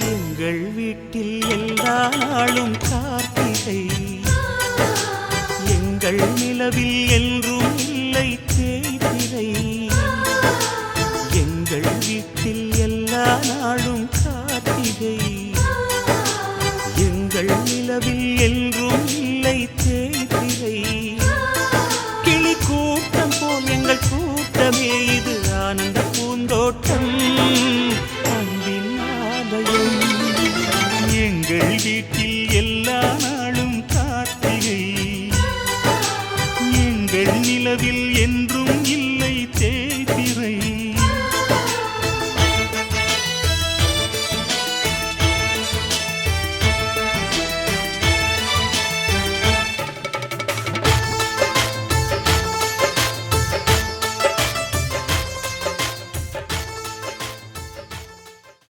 எங்கள் வீட்டில் எல்லா நாளும் கார்த்திகை. எங்கள் நிலவில் என்றும் இல்லை தேய்திரை. எங்கள் வீட்டில் எல்லா நாளும் கார்த்திகை. எங்கள் நிலவில் என்றும் இல்லை தேய்திரை. கிளி கூட்டம் போல் எங்கள் கூட்டமே இது ஆனந்த பூந்தோட்டம். எங்கள் வீட்டில் எல்லா நாளும் கார்த்திகை. எங்கள் நிலவில் என்றும் இல்லை.